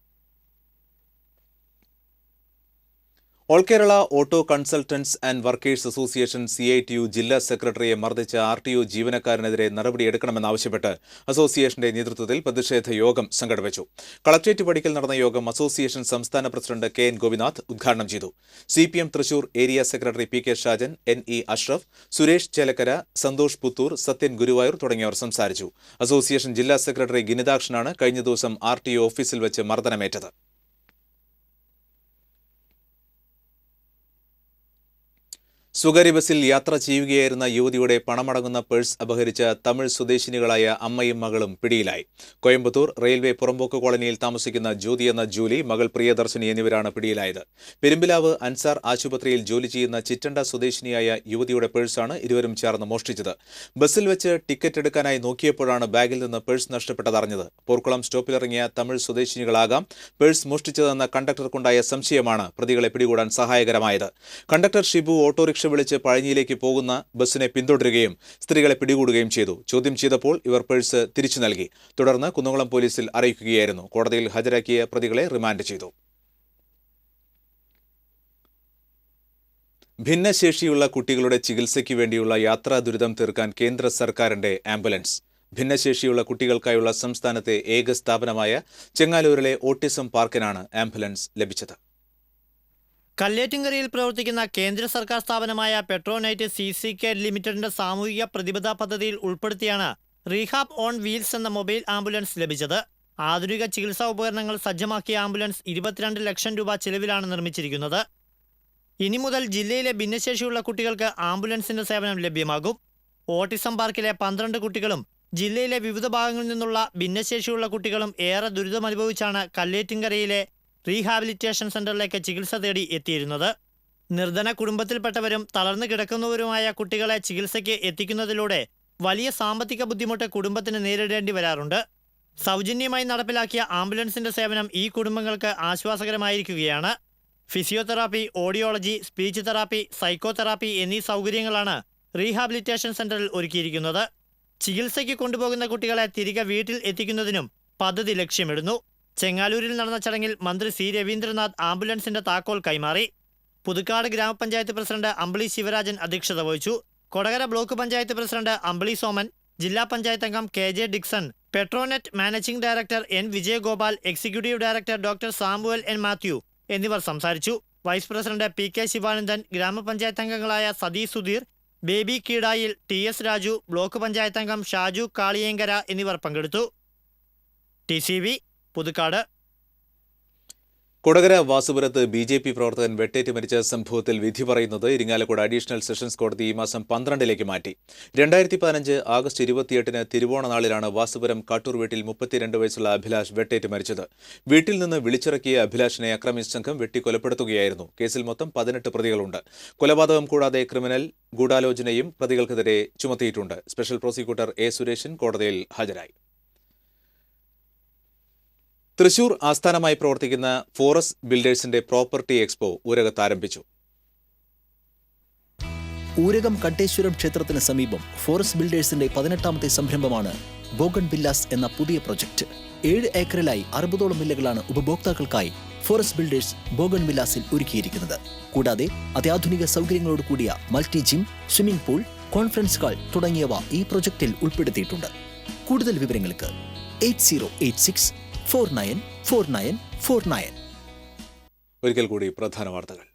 All Kerala auto consultants and workers association C I T U ജില്ലാ സെക്രട്ടറിയെ മർദ്ദിച്ച ആർ ടി ഒ ജീവനക്കാരനെതിരെ നടപടിയെടുക്കണമെന്നാവശ്യപ്പെട്ട് അസോസിയേഷന്റെ നേതൃത്വത്തിൽ പ്രതിഷേധ യോഗം സംഘടിപ്പിച്ചു. കളക്ട്രേറ്റ് പടിക്കൽ നടന്ന യോഗം അസോസിയേഷൻ സംസ്ഥാന പ്രസിഡന്റ് കെ എൻ ഗോപിനാഥ് ഉദ്ഘാടനം ചെയ്തു. C P M Thrissur area secretary P K Shajan N E Ashraf Suresh Chelakkara Santhosh Puthur Sathyan Guruvayur തുടങ്ങിയവർ സംസാരിച്ചു. അസോസിയേഷൻ ജില്ലാ സെക്രട്ടറി ഗിനിതാക്ഷനാണ് കഴിഞ്ഞ ദിവസം ആർ ടി ഒ ഓഫീസിൽ വെച്ച് മർദ്ദനമേറ്റത്. സ്വകാര്യ ബസ്സിൽ യാത്ര ചെയ്യുകയായിരുന്ന യുവതിയുടെ പണമടങ്ങുന്ന പേഴ്സ് അപഹരിച്ച തമിഴ് സ്വദേശിനികളായ അമ്മയും മകളും പിടിയിലായി. കോയമ്പത്തൂർ റെയിൽവേ പുറമ്പോക്ക് കോളനിയിൽ താമസിക്കുന്ന ജ്യോതി എന്ന ജൂലി മകൾ പ്രിയദർശിനി എന്നിവരാണ് പിടിയിലായത്. പെരുമ്പിലാവ് അൻസാർ ആശുപത്രിയിൽ ജോലി ചെയ്യുന്ന ചിറ്റണ്ട സ്വദേശിനിയായ യുവതിയുടെ പേഴ്സാണ് ഇരുവരും ചേർന്ന് മോഷ്ടിച്ചത്. ബസ്സിൽ വെച്ച് ടിക്കറ്റ് എടുക്കാനായി നോക്കിയപ്പോഴാണ് ബാഗിൽ നിന്ന് പേഴ്സ് നഷ്ടപ്പെട്ടതറിഞ്ഞത്. പോർക്കുളം സ്റ്റോപ്പിലിറങ്ങിയ തമിഴ് സ്വദേശിനികളാകാം പേഴ്സ് മോഷ്ടിച്ചതെന്ന കണ്ടക്ടർക്കുണ്ടായ സംശയമാണ് പ്രതികളെ പിടികൂടാൻ സഹായകരമായത്. കണ്ടക്ടർ ഷിബു ഓട്ടോറിക്ഷ വിളിച്ച് പഴഞ്ഞിയിലേക്ക് പോകുന്ന ബസ്സിനെ പിന്തുടരുകയും സ്ത്രീകളെ പിടികൂടുകയും ചെയ്തു. ചോദ്യം ചെയ്തപ്പോൾ ഇവർ പേഴ്സ് തിരിച്ചു നൽകി. തുടർന്ന് കുന്നംകുളം പോലീസിൽ അറിയിക്കുകയായിരുന്നു. കോടതിയിൽ ഹാജരാക്കിയ പ്രതികളെ റിമാൻഡ് ചെയ്തു. ഭിന്നശേഷിയുള്ള കുട്ടികളുടെ ചികിത്സയ്ക്ക് വേണ്ടിയുള്ള യാത്രാ ദുരിതം തീർക്കാൻ കേന്ദ്ര സർക്കാരിന്റെ ആംബുലൻസ്. ഭിന്നശേഷിയുള്ള കുട്ടികൾക്കായുള്ള സംസ്ഥാനത്തെ ഏക സ്ഥാപനമായ ചെങ്ങാലൂരിലെ ഓട്ടിസം പാർക്കിനാണ് ആംബുലൻസ് ലഭിച്ചത്. കല്ലേറ്റുങ്കരയിൽ പ്രവർത്തിക്കുന്ന കേന്ദ്ര സർക്കാർ സ്ഥാപനമായ പെട്രോനൈറ്റ് സി സി കെ ലിമിറ്റഡിന്റെ സാമൂഹിക പ്രതിബദ്ധ പദ്ധതിയിൽ ഉൾപ്പെടുത്തിയാണ് റീഹാബ് ഓൺ വീൽസ് എന്ന മൊബൈൽ ആംബുലൻസ് ലഭിച്ചത്. ആധുനിക ചികിത്സാ ഉപകരണങ്ങൾ സജ്ജമാക്കിയ ആംബുലൻസ് ഇരുപത്തിരണ്ട് ലക്ഷം രൂപ ചെലവിലാണ് നിർമ്മിച്ചിരിക്കുന്നത്. ഇനി മുതൽ ജില്ലയിലെ ഭിന്നശേഷിയുള്ള കുട്ടികൾക്ക് ആംബുലൻസിന്റെ സേവനം ലഭ്യമാകും. ഓട്ടിസം പാർക്കിലെ പന്ത്രണ്ട് കുട്ടികളും ജില്ലയിലെ വിവിധ ഭാഗങ്ങളിൽ നിന്നുള്ള ഭിന്നശേഷിയുള്ള കുട്ടികളും ഏറെ ദുരിതമനുഭവിച്ചാണ് കല്ലേറ്റിങ്കരയിലെ റീഹാബിലിറ്റേഷൻ സെന്ററിലേക്ക് ചികിത്സ തേടി എത്തിയിരുന്നത്. നിർധന കുടുംബത്തിൽപ്പെട്ടവരും തളർന്നു കിടക്കുന്നവരുമായ കുട്ടികളെ ചികിത്സയ്ക്ക് എത്തിക്കുന്നതിലൂടെ വലിയ സാമ്പത്തിക ബുദ്ധിമുട്ട് കുടുംബത്തിന് നേരിടേണ്ടി വരാറുണ്ട്. സൗജന്യമായി നടപ്പിലാക്കിയ ആംബുലൻസിന്റെ സേവനം ഈ കുടുംബങ്ങൾക്ക് ആശ്വാസകരമായിരിക്കുകയാണ്. Physiotherapy audiology speech therapy psychotherapy എന്നീ സൗകര്യങ്ങളാണ് റീഹാബിലിറ്റേഷൻ സെന്ററിൽ ഒരുക്കിയിരിക്കുന്നത്. ചികിത്സയ്ക്ക് കൊണ്ടുപോകുന്ന കുട്ടികളെ തിരികെ വീട്ടിൽ എത്തിക്കുന്നതിനും പദ്ധതി ലക്ഷ്യമിടുന്നു. ചെങ്ങാലൂരിൽ നടന്ന ചടങ്ങിൽ മന്ത്രി സി രവീന്ദ്രനാഥ് ആംബുലൻസിന്റെ താക്കോൽ കൈമാറി. പുതുക്കാട് ഗ്രാമപഞ്ചായത്ത് പ്രസിഡന്റ് അമ്പിളി ശിവരാജൻ അധ്യക്ഷത വഹിച്ചു. കൊടകര ബ്ലോക്ക് പഞ്ചായത്ത് പ്രസിഡന്റ് അമ്പിളി സോമൻ ജില്ലാ പഞ്ചായത്ത് അംഗം K J Dixon Petronet managing director N Vijayagopal executive director doctor Samuel N Mathew എന്നിവർ സംസാരിച്ചു. Vice president P K Sivanandan ഗ്രാമപഞ്ചായത്ത് അംഗങ്ങളായ Satheesh Sudheer Baby Keedayil T S Raju block panchayat അംഗം ഷാജു കാളിയേങ്കര എന്നിവർ പങ്കെടുത്തു. T C V Puthukkad. Kodakara വാസുപുരത്ത് B J P പ്രവർത്തകൻ വെട്ടേറ്റ് മരിച്ച സംഭവത്തിൽ വിധി പറയുന്നത് ഇരിങ്ങാലക്കുട അഡീഷണൽ സെഷൻസ് കോടതി ഈ മാസം പന്ത്രണ്ടിലേക്ക് മാറ്റി. രണ്ടായിരത്തി പതിനഞ്ച് ആഗസ്റ്റ് ഇരുപത്തിയെട്ടിന് തിരുവോണ നാളിലാണ് വാസുപുരം കാട്ടൂർ വീട്ടിൽ മുപ്പത്തിരണ്ട് വയസ്സുള്ള അഭിലാഷ് വെട്ടേറ്റ് മരിച്ചത്. വീട്ടിൽ നിന്ന് വിളിച്ചിറക്കിയ അഭിലാഷിനെ അക്രമിച്ച സംഘം വെട്ടിക്കൊലപ്പെടുത്തുകയായിരുന്നു. കേസിൽ മൊത്തം പതിനെട്ട് പ്രതികളുണ്ട്. കൊലപാതകം കൂടാതെ ക്രിമിനൽ ഗൂഢാലോചനയും പ്രതികൾക്കെതിരെ ചുമത്തിയിട്ടുണ്ട്. സ്പെഷ്യൽ പ്രോസിക്യൂട്ടർ എ സുരേഷൻ കോടതിയിൽ ഹാജരായി. തൃശൂർ ആസ്ഥാനമായി പ്രവർത്തിക്കുന്ന ഫോറസ്റ്റ് ബിൽഡേഴ്സിന്റെ പ്രോപ്പർട്ടി എക്സ്പോ ഊരകത്ത് ആരംഭിച്ചു. ഊരകം കട്ടേശ്വരം ക്ഷേത്രത്തിന് സമീപം ഫോറസ്റ്റ് ബിൽഡേഴ്സിന്റെ പതിനെട്ടാമത്തെ സംരംഭമാണ് ബോഗൺ ബില്ലാസ് എന്ന പുതിയ പ്രൊജക്ട്. ഏഴ് ഏക്കറിലായി അറുപതോളം വില്ലകളാണ് ഉപഭോക്താക്കൾക്കായി ഫോറസ്റ്റ് ബിൽഡേഴ്സ് ബോഗൺ വില്ലാസിൽ ഒരുക്കിയിരിക്കുന്നത്. കൂടാതെ അത്യാധുനിക സൗകര്യങ്ങളോട് കൂടിയ multi gym swimming pool conference hall തുടങ്ങിയവ ഈ പ്രൊജക്ടിൽ ഉൾപ്പെടുത്തിയിട്ടുണ്ട്. കൂടുതൽ വിവരങ്ങൾക്ക് eight zero eight six four nine four nine four nine. ഒരിക്കൽ കൂടി പ്രധാന വാർത്തകൾ.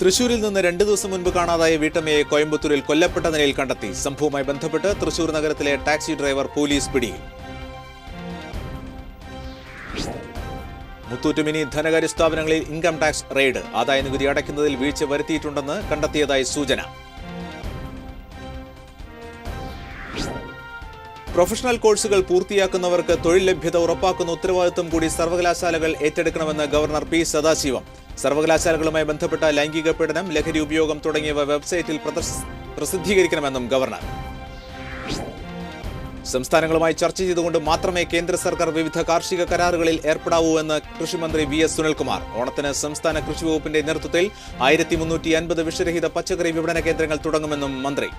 തൃശൂരിൽ നിന്ന് രണ്ടു ദിവസം മുൻപ് കാണാതായ വീട്ടമ്മയെ കോയമ്പത്തൂരിൽ കൊല്ലപ്പെട്ട നിലയിൽ കണ്ടെത്തി. സംഭവവുമായി ബന്ധപ്പെട്ട് തൃശൂർ നഗരത്തിലെ ടാക്സി ഡ്രൈവർ പോലീസ് പിടിയിൽ. മുത്തൂറ്റ് മിനി ധനകാര്യ സ്ഥാപനങ്ങളിൽ ഇൻകം ടാക്സ് റെയ്ഡ്. ആദായ നികുതി അടയ്ക്കുന്നതിൽ വീഴ്ച വരുത്തിയിട്ടുണ്ടെന്ന് കണ്ടെത്തിയതായി സൂചന. പ്രൊഫഷണൽ കോഴ്സുകൾ പൂർത്തിയാക്കുന്നവർക്ക് തൊഴിൽ ലഭ്യത ഉറപ്പാക്കുന്ന ഉത്തരവാദിത്വം കൂടി സർവകലാശാലകൾ ഏറ്റെടുക്കണമെന്ന് ഗവർണർ പി സദാശിവം. സർവകലാശാലകളുമായി ബന്ധപ്പെട്ട ലൈംഗിക പീഡനം ലഹരി ഉപയോഗം തുടങ്ങിയവ വെബ്സൈറ്റിൽ പ്രസിദ്ധീകരിക്കണമെന്നും ഗവർണർ. സംസ്ഥാനങ്ങളുമായി ചർച്ച ചെയ്തുകൊണ്ട് മാത്രമേ കേന്ദ്ര സർക്കാർ വിവിധ കാർഷിക കരാറുകളിൽ ഏർപ്പെടാവൂ എന്ന് കൃഷിമന്ത്രി വി എസ് സുനിൽകുമാർ. ഓണത്തിന് സംസ്ഥാന കൃഷി വകുപ്പിന്റെ നേതൃത്വത്തിൽ ആയിരത്തി മുന്നൂറ്റി അൻപത് വിഷരഹിത പച്ചക്കറി വിപണന കേന്ദ്രങ്ങൾ തുടങ്ങുമെന്നും മന്ത്രി.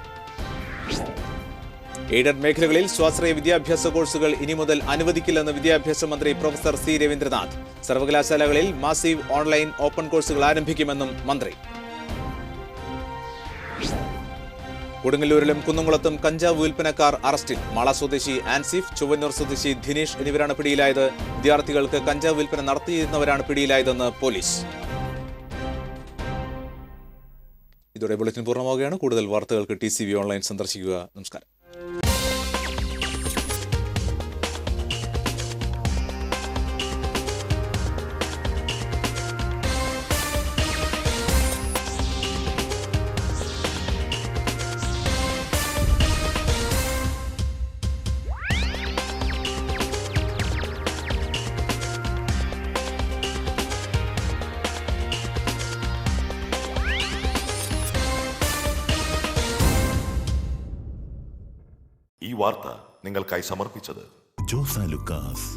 എയ്ഡഡ് മേഖലകളിൽ സ്വാശ്രയ വിദ്യാഭ്യാസ കോഴ്സുകൾ ഇനി മുതൽ അനുവദിക്കില്ലെന്ന് വിദ്യാഭ്യാസ മന്ത്രി പ്രൊഫസർ സി രവീന്ദ്രനാഥ്. സർവകലാശാലകളിൽ മാസീവ് ഓൺലൈൻ ഓപ്പൺ കോഴ്സുകൾ ആരംഭിക്കുമെന്നും മന്ത്രി. കൊടുങ്ങല്ലൂരിലും കുന്നംകുളത്തും കഞ്ചാവ് വിൽപ്പനക്കാർ അറസ്റ്റിൽ. മാള സ്വദേശി ആൻസിഫ് ചുവന്നൂർ സ്വദേശി ധിനേഷ് എന്നിവരാണ് പിടിയിലായത്. വിദ്യാർത്ഥികൾക്ക് കഞ്ചാവ് വിൽപ്പന നടത്തിയിരുന്നവരാണ് പിടിയിലായതെന്ന് പോലീസ്. ഇതോടെ ബുള്ളറ്റിൻ പൂർണമാവുകയാണ്. കൂടുതൽ വാർത്തകൾക്ക് ടി ഓൺലൈൻ സന്ദർശിക്കുക. നമസ്കാരം. ഈ നിങ്ങൾക്കായി സമർപ്പിച്ചത്. ജോസ ലുക്കാസ്